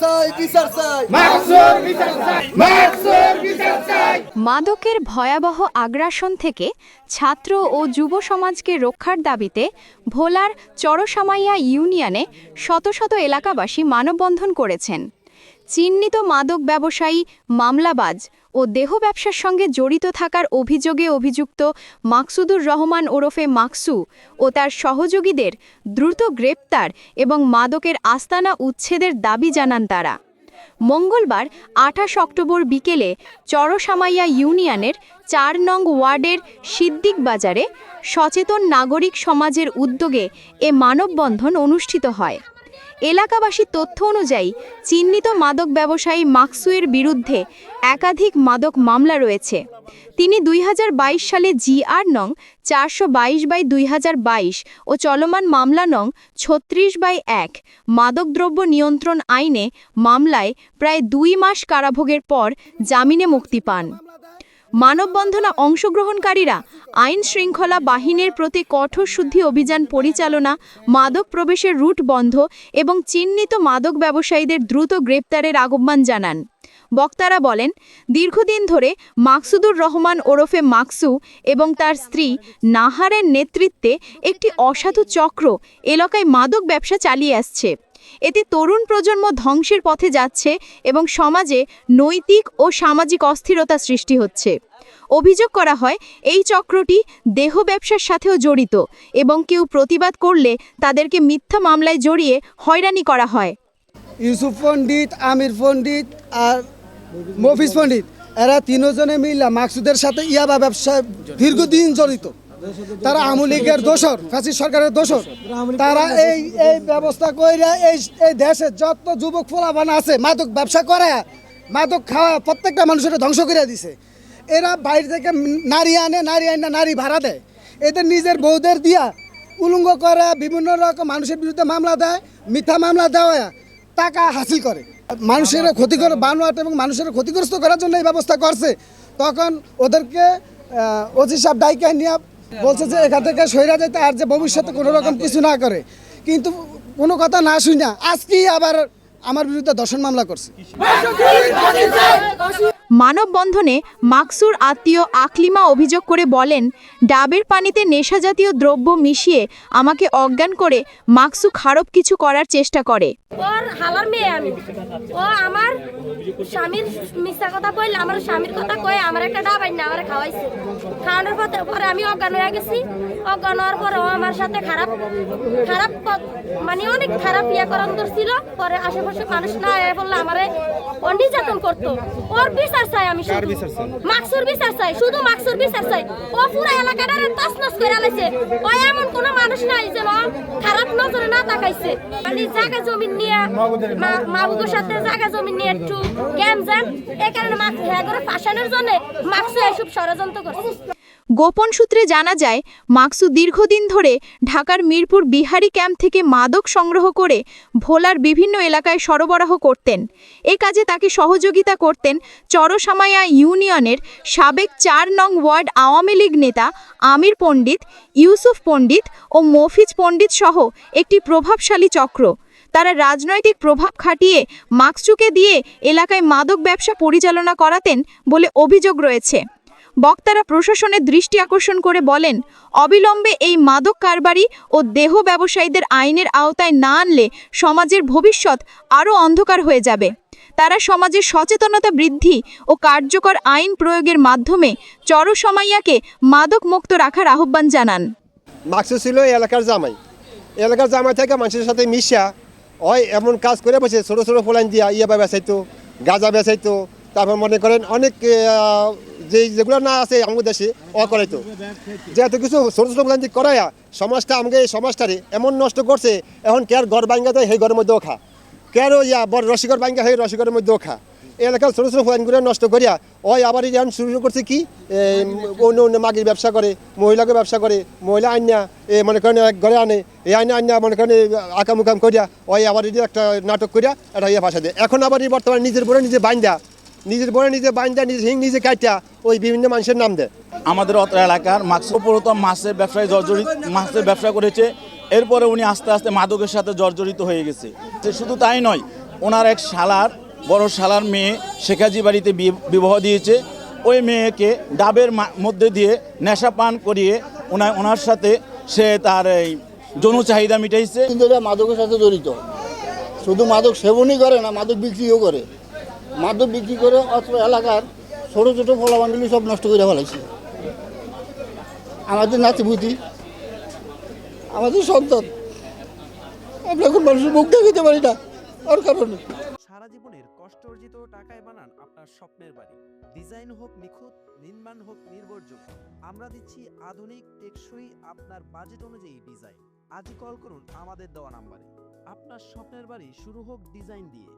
চাই বিচার চাই। মাদকের ভয়াবহ আগ্রাসন থেকে ছাত্র ও যুব সমাজকে রক্ষার দাবিতে ভোলার চরসামাইয়া ইউনিয়নে শত শত এলাকাবাসী মানববন্ধন করেছেন। চিহ্নিত মাদক ব্যবসায়ী মামলাবাজ ও দেহ ব্যবসার সঙ্গে জড়িত থাকার অভিযোগে অভিযুক্ত মাকসুদুর রহমান ওরফে মাকসু ও তার সহযোগীদের দ্রুত গ্রেপ্তার এবং মাদকের আস্তানা উচ্ছেদের দাবি জানান তারা। মঙ্গলবার, আঠাশ অক্টোবর বিকেলে চরসামাইয়া ইউনিয়নের চার নং ওয়ার্ডের সিদ্দিক বাজারে সচেতন নাগরিক সমাজের উদ্যোগে এ মানববন্ধন অনুষ্ঠিত হয়। এলাকাবাসীর তথ্য অনুযায়ী, চিহ্নিত মাদক ব্যবসায়ী মাকসুয়ের বিরুদ্ধে একাধিক মাদক মামলা রয়েছে। তিনি দুই হাজার বাইশ সালে জিআর নং, চারশো বাইশ বাই দুই হাজার বাইশ ও চলমান মামলা নং, ছত্রিশ বাই এক মাদকদ্রব্য নিয়ন্ত্রণ আইনে মামলায় প্রায় দুই মাস কারাভোগের পর জামিনে মুক্তি পান। মানববন্ধনা অংশগ্রহণকারীরা আইন শৃঙ্খলা বাহিনীর প্রতি কঠোর শুদ্ধি অভিযান পরিচালনা, মাদক প্রবেশের রুট বন্ধ এবং চিহ্নিত মাদক ব্যবসায়ীদের দ্রুত গ্রেপ্তারের আহ্বান জানান। বক্তারা বলেন, দীর্ঘদিন ধরে মাকসুদুর রহমান ওরফে মাকসু এবং তার স্ত্রী নাহারের নেতৃত্বে একটি অসাধু চক্র এলাকায় মাদক ব্যবসা চালিয়ে আসছে। এতে তরুণ প্রজন্ম ধ্বংসের পথে যাচ্ছে এবং সমাজে নৈতিক ও সামাজিক অস্থিরতা সৃষ্টি হচ্ছে। অভিযোগ করা হয়, এই চক্রটি দেহ ব্যবসার সাথেও জড়িত এবং কেউ প্রতিবাদ করলে তাদেরকে মিথ্যা মামলায় জড়িয়ে হয়রানি করা হয়। ইউসুফ পণ্ডিত, আমির পণ্ডিত আর মফিজ পণ্ডিত, এরা তিনজনে মিলে মাকসুদের সাথে ইয়াবা ব্যবসায় দীর্ঘদিন জড়িত। তারা আওয়ামী লীগের দোষর ফাঁসি সরকারের দোষর। তারা এই এই ব্যবস্থা কইরা এই এই দেশে যত যুবক ফোলাবান আছে, মাদক ব্যবসা করে মাদক খাওয়া প্রত্যেকটা মানুষের ধ্বংস করে দিছে। এরা বাইরে থেকে নারী আনে নারী আনে নারী ভাড়া দেয়। এদের নিজের বউদের দিয়া উলঙ্গ করে, বিভিন্ন রকম মানুষের বিরুদ্ধে মামলা দেয়, মিথ্যা মামলা দেওয়া টাকা হাসিল করে। মানুষের ক্ষতিকর বানোয়াট এবং মানুষের ক্ষতিগ্রস্ত করার জন্য এই ব্যবস্থা করছে। তখন ওদেরকে ওজি সাহেব ডাইকে নিয়ে বলছে যে এখান থেকে সইরা যেতে আর যে ভবিষ্যতে কোনো রকম কিছু না করে। কিন্তু কোনো কথা না শুই না আজকেই আবার আমার বিরুদ্ধে দর্শন মামলা করছে। মানববন্ধনে মাকসুর আত্মীয় আকলিমা অভিযোগ করে বলেন ডাবের পানিতে নেশাজাতীয় দ্রব্য মিশিয়ে আমাকে অজ্ঞান করে মাকসু খারাপ কিছু করার চেষ্টা করে। ওর হালার মেয়ে আমি। ও আমার স্বামীর মিথ্যা কথা কইলে আমার স্বামীর কথা কয়ে আমার একটা ডাবাই না আমার খাওয়াইছে। খাওয়ানোর পথে পরে আমি অজ্ঞান হয়ে গেছি। অজ্ঞান হওয়ার পরে ও আমার সাথে খারাপ খারাপ মানে অনেক খারাপ ইয়া করান ছিল। পরে আশেপাশে মানুষ না এ বললে আমারে ও নির্যাতন করতো। ওর বিচার চাই আমি শুধু। মাকসুর বিচার চাই শুধু মাকসুর বিচার চাই। ও পুরো এলাকাটারে তছনছ করে ও এমন কোনো মানুষ নাই যে খারাপ নজরে না তাকাইছে। মানে জায়গা জমি নিয়ে মাহবুবের সাথে জায়গা জমি নিয়ে একটু গেম জ্যাম এই কারণে মাছ হ্যাঁ করে ফাঁসানোর জন্য মাকসু এসব ষড়যন্ত্র করছে। গোপন সূত্রে জানা যায় মাকসু দীর্ঘদিন ধরে ঢাকার মিরপুর বিহারি ক্যাম্প থেকে মাদক সংগ্রহ করে ভোলার বিভিন্ন এলাকায় সরবরাহ করতেন। এ কাজে তাকে সহযোগিতা করতেন চরসামায়া ইউনিয়নের সাবেক চার নং ওয়ার্ড আওয়ামী লীগ নেতা আমির পণ্ডিত, ইউসুফ পণ্ডিত ও মফিজ পণ্ডিত সহ একটি প্রভাবশালী চক্র। তারা রাজনৈতিক প্রভাব খাটিয়ে মাকসুকে দিয়ে এলাকায় মাদক ব্যবসা পরিচালনা করাতেন বলে অভিযোগ রয়েছে। বক্তারা প্রশাসনের দৃষ্টি আকর্ষণ করে বলেন, অবিলম্বে এই মাদক কারবারি ও দেহ ব্যবসায়ীদের আইনের আওতায় না আনলে সমাজের ভবিষ্যৎ আরও অন্ধকার হয়ে যাবে। তারা সমাজের সচেতনতা বৃদ্ধি ও কার্যকর আইন প্রয়োগের মাধ্যমে চরসমাইয়াকে মাদক মুক্ত রাখার আহ্বান জানান। মাকসুদ ছিল এলাকার জামাই। এলাকার জামাই থেকে মানুষের সাথে মিশা হয় এমন কাজ করে বসে, ছোটো ছোটো ফোলাইন দিয়া ইয়াবা বেচাইতো গাঁজা বেচাইতো তারপর মনে করেন অনেক যে যেগুলো না আছে আমাদের দেশে ও করাইতো যে এত কিছু ছোটো ছোটো দিয়ে করাইয়া সমাজটা আমাকে এই সমাজটারে এমন নষ্ট করছে, এখন কে আর ঘর ভাঙ্গা দেয়, সেই ঘরের মধ্যেও খা। কে ইয়া বড় রসিকর ভাঙ্গা সেই রসিকরের মধ্যেও খা। এই এলাকার ছোটো ছোটো ফোলাইনগুলো নষ্ট করিয়া, ওই আবার এখন শুরু করছে কি? অন্য অন্য মাগির ব্যবসা করে, মহিলাকে ব্যবসা করে, মহিলা আইনা, এ, মনে করেন ঘরে আনে, এই আইনা আইনা মনে করেন আকাম উকাম করিয়া, ওই আবার একটা নাটক করিয়া, এটা ইয়ে ভাষা দেয়। এখন আবার বর্তমানে নিজের বলে নিজে বাইন্দা নিজের বলে নিজে বাইন্দা নিজে হিং নিজে কাইটা ওই বিভিন্ন মানুষের নাম দেয়। আমাদের অত এলাকার মাছ প্রথম মাছের ব্যবসায় জর্জরিত মাছের ব্যবসা করেছে। এরপরে উনি আস্তে আস্তে মাদকের সাথে জর্জরিত হয়ে গেছে। সে শুধু তাই নয় ওনার এক শালার বড় শালার মেয়ে শেখাজি বাড়িতে বি- বিবাহ দিয়েছে। ওই মেয়েকে ডাবের মা- মধ্যে দিয়ে নেশা পান করিয়ে ওনার ওনার সাথে সে তার এই যৌন চাহিদা মিটাইছে মাদকের সাথে জড়িত। শুধু মাদক সেবনই করে না মাদক বিক্রিও করে। মাদক বিক্রি করে অত্র এলাকার ছোটো ছোটো ফলাবান্ডলি সব নষ্ট করে ফেলাইছে। আমাদের নাতিপুতি, আমাদের সন্তান, আমরা এখন মানুষের মুখ দেখাতে পারি না, ওর কারণে। সারা জীবনের কষ্ট অর্জিত টাকায় বানান আপনার স্বপ্নের বাড়ি। ডিজাইন হোক নিখুঁত, নির্মাণ হোক নির্ভরযোগ্য। আমরা দিচ্ছি আধুনিক, টেকসই আপনার বাজেট অনুযায়ী ডিজাইন আজই কল করুন আমাদের দেওয়া নাম্বারে আপনার স্বপ্নের বাড়ি শুরু হোক ডিজাইন দিয়ে।